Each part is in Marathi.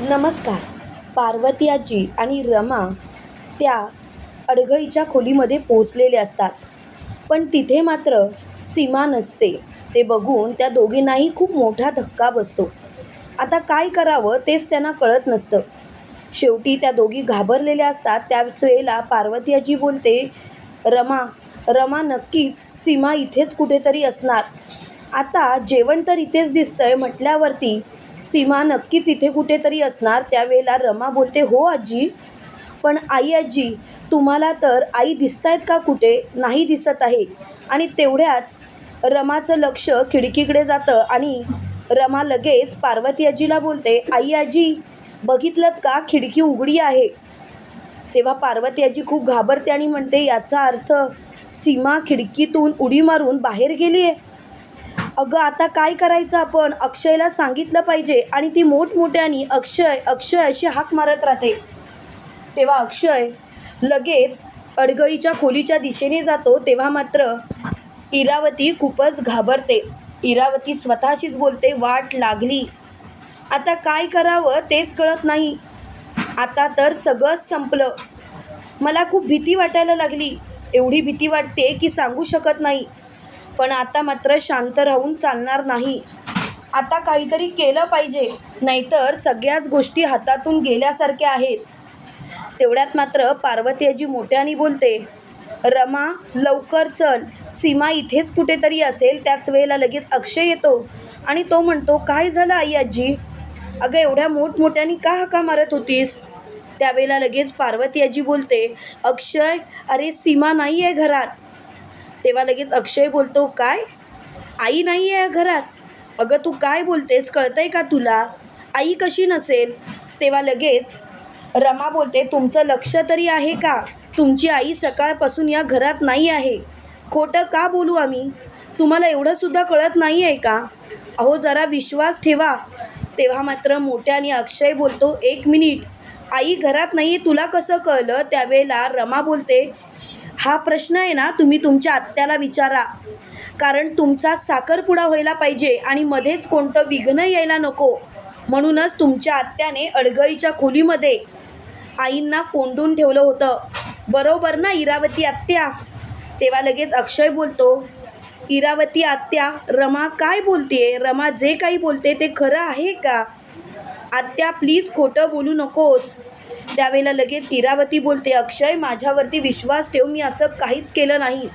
नमस्कार. पार्वती आजी आणि रमा त्या अडगळीच्या खोलीमध्ये पोहोचलेले असतात. पण तिथे मात्र सीमा नसते. ते बघून त्या दोघींनाही खूप मोठा धक्का बसतो. आता काय करावं तेच त्यांना कळत नसतं. शेवटी त्या दोघी घाबरलेल्या असतात. त्याच वेळेला पार्वती आजी बोलते रमा रमा नक्कीच सीमा इथेच कुठेतरी असणार. आता जेवण तर इथेच दिसतंय म्हटल्यावरती सीमा नक्कीच इथे कुठेतरी असणार. त्यावेळेला रमा बोलते हो आजी पण आई आजी तुम्हाला तर आई दिसत आहेत का कुठे? नाही दिसत आहे. आणि तेवढ्यात रमाचं लक्ष खिडकीकडे जातं आणि रमा लगेच पार्वती आजीला बोलते आई आजी बघितलं का खिडकी उघडी आहे? तेव्हा पार्वती आजी खूप घाबरते आणि म्हणते याचा अर्थ सीमा खिडकीतून उडी मारून बाहेर गेली आहे अगं आता काय करायचं आपण? अक्षयला सांगितलं पाहिजे आणि ती मोठमोठ्यानी अक्षय अक्षय अशी हाक मारत राहते. तेव्हा अक्षय लगेच अडगळीच्या खोलीच्या दिशेने जातो तेव्हा मात्र इरावती खूपच घाबरते. इरावती स्वतःशीच बोलते वाट लागली. आता काय करावं तेच कळत नाही. आता तर सगळंच संपलं. मला खूप भीती वाटायला लागली. एवढी भीती वाटते की सांगू शकत नाही. पण आता मात्र शांत राहून चालणार नाही. आता काहीतरी केलं पाहिजे नाहीतर सगळ्याच गोष्टी हातातून गेल्यासारख्या आहेत. तेवढ्यात मात्र पार्वती आजी मोठ्याने बोलते रमा लवकर चल. सीमा इथेच कुठेतरी असेल त्याच वेळेला लगेच अक्षय येतो. आणि तो म्हणतो काय झालं आई आजी? अगं एवढ्या मोठमोठ्याने का हका मारत होतीस? त्यावेळेला लगेच पार्वती आजी बोलते अक्षय अरे सीमा नाही आहे घरात. तेव्हा लगेच अक्षय बोलतो काय? आई नाही आहे घरात. अगं तू काय बोलतेस? कळतंय का तुला? आई कशी नसेल? तेव्हा लगेच रमा बोलते तुमचं लक्ष तरी आहे का? तुमची आई सकाळपासून या घरात नाही आहे. खोटं का बोलू आम्ही? तुम्हाला एवढंसुद्धा कळत नाही आहे का? अहो जरा विश्वास ठेवा. तेव्हा मात्र मोठ्याने अक्षय बोलतो एक मिनिट. आई घरात नाही तुला कसं कळलं? त्यावेळेला रमा बोलते हा प्रश्न आहे ना तुम्ही तुमच्या आत्याला विचारा. कारण तुमचा साखरपुडा व्हायला पाहिजे आणि मध्येच कोणतं विघ्न यायला नको. म्हणूनच तुमच्या आत्याने अडगळीच्या खोलीमध्ये आईंना कोंडून ठेवलं होतं. बरोबर ना इरावती आत्या? तेव्हा लगेच अक्षय बोलतो इरावती आत्या रमा काय बोलतेय? रमा जे काही बोलते ते खरं आहे का? आत्या प्लीज खोटं बोलू नकोस. त्यावेळेला लगेच. इरावती बोलते अक्षय माझ्यावरती विश्वास ठेव मी असं काहीच केलं नाही.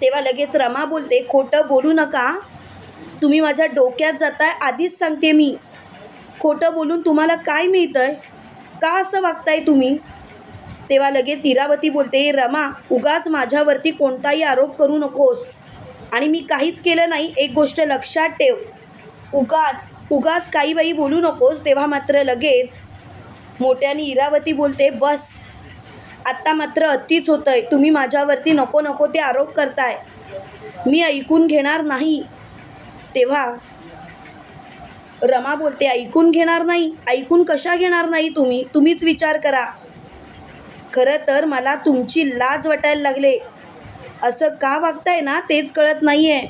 तेव्हा लगेच रमा बोलते खोटं बोलू नका. तुम्ही माझ्या डोक्यात जाताय आधीच सांगते मी. खोटं बोलून तुम्हाला काय मिळतं आहे का असं वागताय तुम्ही? तेव्हा लगेच इरावती बोलते रमा उगाच माझ्यावरती कोणताही आरोप करू नकोस. आणि मी काहीच केलं नाही एक गोष्ट लक्षात ठेव. उगाच उगाच काही बाई बोलू नकोस. तेव्हा मात्र लगेच मोठ्याने इरावती बोलते बस आत्ता मात्र अतिच होतं आहे तुम्ही माझ्यावरती नको नको ते आरोप करताय. मी ऐकून घेणार नाही. तेव्हा रमा बोलते ऐकून घेणार नाही? ऐकून कशा घेणार नाही तुम्ही? तुम्हीच विचार करा. खरं तर मला तुमची लाज वाटायला लागले. असं का वागताय ना? तेच कळत नाही आहे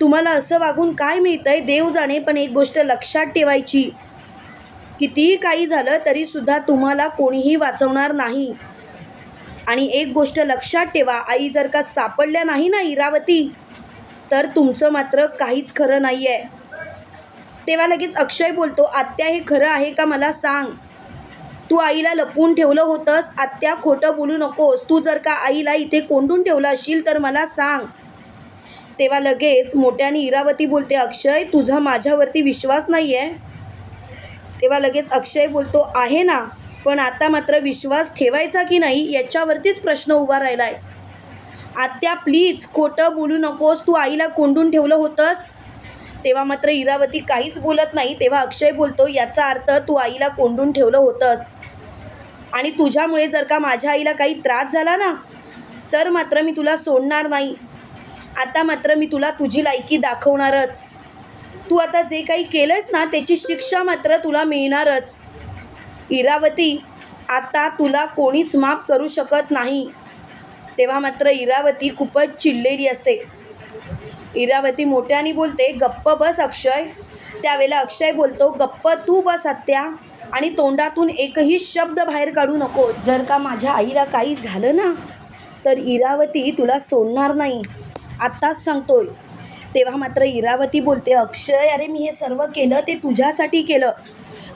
तुम्हाला असं वागून काय मिळतं आहे देव जाणे पण एक गोष्ट लक्षात ठेवायची. कितीही काही झालं तरीसुद्धा तुम्हाला कोणीही वाचवणार नाही. आणि एक गोष्ट लक्षात ठेवा आई जर का सापडल्या नाही ना इरावती तर तुमचं मात्र काहीच खरं नाही आहे तेव्हा लगेच अक्षय बोलतो आत्या हे खरं आहे का मला सांग. तू आईला लपवून ठेवलं होतंस आत्या खोटं बोलू नकोस. तू जर का आईला इथे कोंडून ठेवलं असशील तर मला सांग. तेव्हा लगेच मोठ्याने इरावती बोलते अक्षय तुझा माझ्यावरती विश्वास नाही आहे तेव्हा लगेच अक्षय बोलतो आहे ना पण आता मात्र विश्वास ठेवायचा की नाही याच्यावरतीच प्रश्न उभा राहिला आहे आत्या प्लीज खोटं बोलू नकोस तू आईला कोंडून ठेवलं होतंस. तेव्हा मात्र इरावती काहीच बोलत नाही तेव्हा अक्षय बोलतो याचा अर्थ तू आईला कोंडून ठेवलं होतंस. आणि तुझ्यामुळे जर का माझ्या आईला काही त्रास झाला ना तर मात्र मी तुला सोडणार नाही. आता मात्र मी तुला तुझी लायकी दाखवणारच. तू आता जे काही केलंस ना त्याची शिक्षा मात्र तुला मिळणारच. इरावती आता तुला कोणीच माफ करू शकत नाही. तेव्हा मात्र इरावती खूपच चिडलेली असते. इरावती मोठ्याने बोलते गप्प बस अक्षय. त्यावेळेला अक्षय बोलतो गप्प तू बस हत्या. आणि तोंडातून एकही शब्द बाहेर काढू नको जर का माझ्या आईला काही झालं ना तर इरावती तुला सोडणार नाही. आत्ताच सांगतोय. तेव्हा मात्र इरावती बोलते अक्षय अरे मी हे सर्व केलं ते तुझ्यासाठी केलं.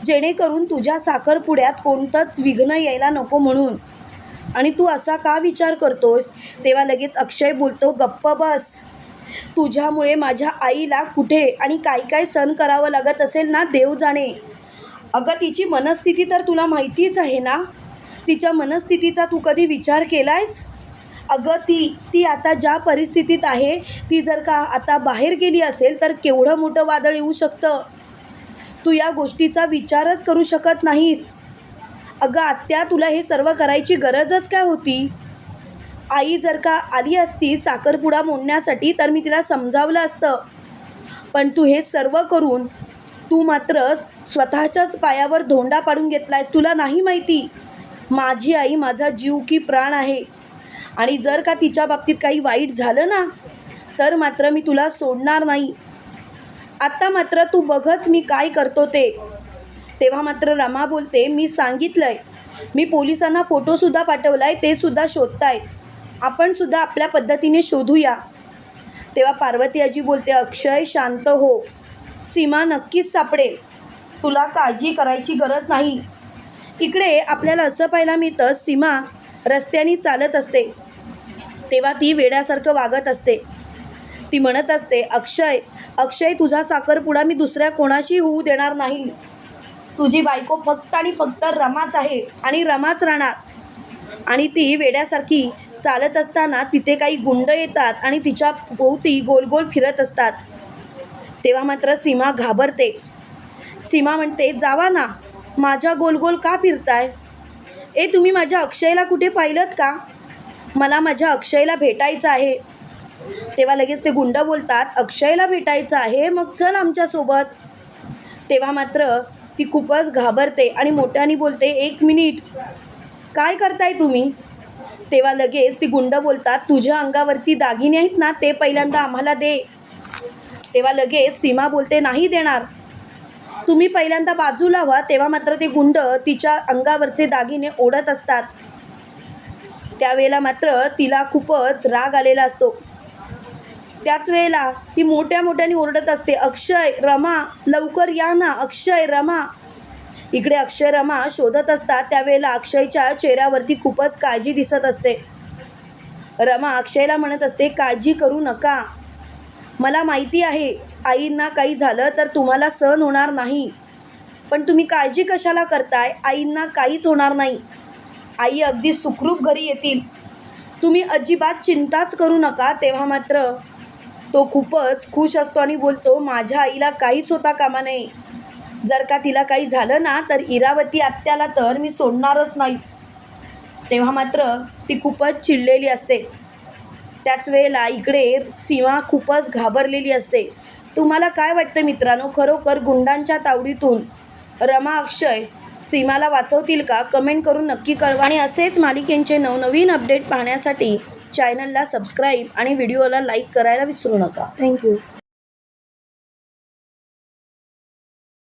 जेणेकरून तुझ्या साखरपुड्यात कोणतंच विघ्न यायला नको म्हणून. आणि तू असा का विचार करतोस तेव्हा लगेच अक्षय बोलतो गप्प बस. तुझ्यामुळे माझ्या आईला कुठे आणि काय काय सण करावं लागत असेल ना देव जाणे. अगं तिची मनस्थिती तर तुला माहितीच आहे ना? तिच्या मनस्थितीचा तू कधी विचार केलायस? अगं ती ती आता ज्या परिस्थितीत आहे ती जर का आता बाहेर गेली असेल तर केवढं मोठं वादळ येऊ शकतं? तू या गोष्टीचा विचारच करू शकत नाहीस. अगं आत्या तुला हे सर्व करायची गरजच काय होती? आई जर का आली असती साखरपुडा मोडण्यासाठी तर मी तिला समजावलं असतं. पण तू हे सर्व करून तू मात्र स्वतःच्याच पायावर धोंडा पाडून घेतलायस तुला नाही माहिती? माझी आई माझा जीव की प्राण आहे. आणि जर का तिच्या बाबतीत काही वाईट झालं ना तर मात्र मी तुला सोडणार नाही. आत्ता मात्र तू बघच मी काय करतो ते. तेव्हा मात्र रमा बोलते मी सांगितलंय. मी पोलिसांना फोटोसुद्धा पाठवलाय ते सुद्धा शोधताय आपण सुद्धा आपल्या पद्धतीने शोधूया. तेव्हा पार्वती आजी बोलते अक्षय शांत हो. सीमा नक्कीच सापडेल. तुला काळजी करायची गरज नाही. इकडे आपल्याला असं पाहायला मिळतं सीमा रस्त्याने चालत असते. तेव्हा ती वेड्यासारखं वागत असते. ती म्हणत असते अक्षय अक्षय तुझा साखरपुडा मी दुसऱ्या कोणाशी होऊ देणार नाही. तुझी बायको फक्त आणि फक्त रमाच आहे आणि रमाच राहणार. आणि ती वेड्यासारखी चालत असताना तिथे काही गुंड येतात आणि तिच्या भोवती गोल गोल फिरत असतात. तेव्हा मात्र सीमा घाबरते. सीमा म्हणते जावा ना माझ्या गोल गोल का फिरताय? ए तुम्ही माझ्या अक्षयला कुठे पाहिलं का? मला माझ्या अक्षयला भेटायचं आहे. तेव्हा लगेच ते गुंड बोलतात अक्षयला भेटायचं आहे मग चल आमच्यासोबत. तेव्हा मात्र ती खूपच घाबरते आणि मोठ्याने बोलते एक मिनिट काय करताय तुम्ही? तेव्हा लगेच ती गुंड बोलतात तुझ्या अंगावरती दागिने आहेत ना ते पहिल्यांदा आम्हाला दे. तेव्हा लगेच सीमा बोलते नाही देणार. तुम्ही पहिल्यांदा बाजूला व्हा. तेव्हा मात्र ते गुंड तिच्या अंगावरचे दागिने ओढत असतात. त्यावेळेला मात्र तिला खूपच राग आलेला असतो. त्याच वेळेला ती मोठ्या मोठ्याने ओरडत असते अक्षय रमा लवकर या ना अक्षय रमा. इकडे अक्षय रमा शोधत असतात त्यावेळेला अक्षयच्या चेहऱ्यावरती खूपच काळजी दिसत असते. रमा अक्षयला म्हणत असते काळजी करू नका. मला माहिती आहे आईंना काही झालं तर तुम्हाला सहन होणार नाही. पण तुम्ही काळजी कशाला करताय? आईंना काहीच होणार नाही. आई अगदी सुखरूप घरी येतील. तुम्ही अजिबात चिंताच करू नका तेव्हा मात्र तो खूपच खुश असतो आणि बोलतो माझ्या आईला काहीच होता कामा नये. जर का तिला काही झालं ना तर इरावती आत्याला तर मी सोडणारच नाही. तेव्हा मात्र ती खूपच चिडलेली असते. त्याच वेळेला इकडे सीमा खूपच घाबरलेली असते. तुम्हाला काय वाटतं मित्रांनो? खरोखर गुंडांच्या तावडीतून रमा अक्षय सीमाला वाचवतील का? कमेंट करून नक्की कळवा. आणि असेच मालिकेंचे नवनवीन अपडेट पाहण्यासाठी चॅनलला सबस्क्राईब आणि व्हिडिओला लाईक करायला विसरू नका. थँक्यू